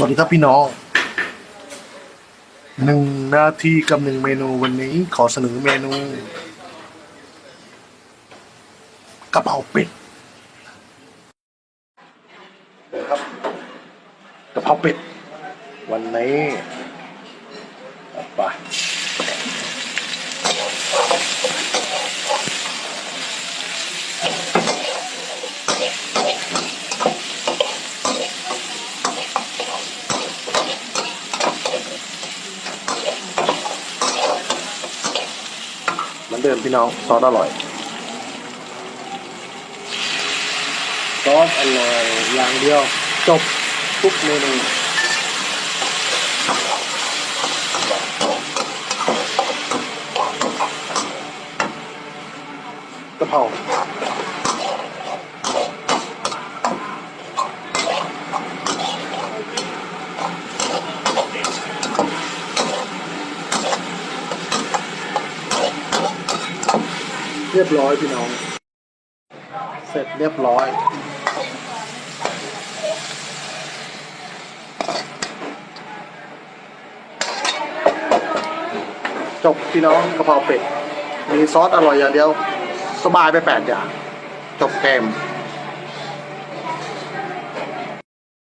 สวัสดีครับพี่น้องหนึ่งนาทีกับหนึ่งเมนูวันนี้ขอเสนอเมนูกะเพราเป็ดครับกะเพราเป็ด วันนี้ไป เหมือนเดิมพี่น้องซอสอร่อย ซอสอร่อยอย่างเดียวจบทุกเมนูกะเพรา เรียบร้อยพี่น้อง เสร็จเรียบร้อย จบพี่น้องกระเพราเป็ด มีซอสอร่อยอย่างเดียว สบายไปแปดอย่าง จบเกม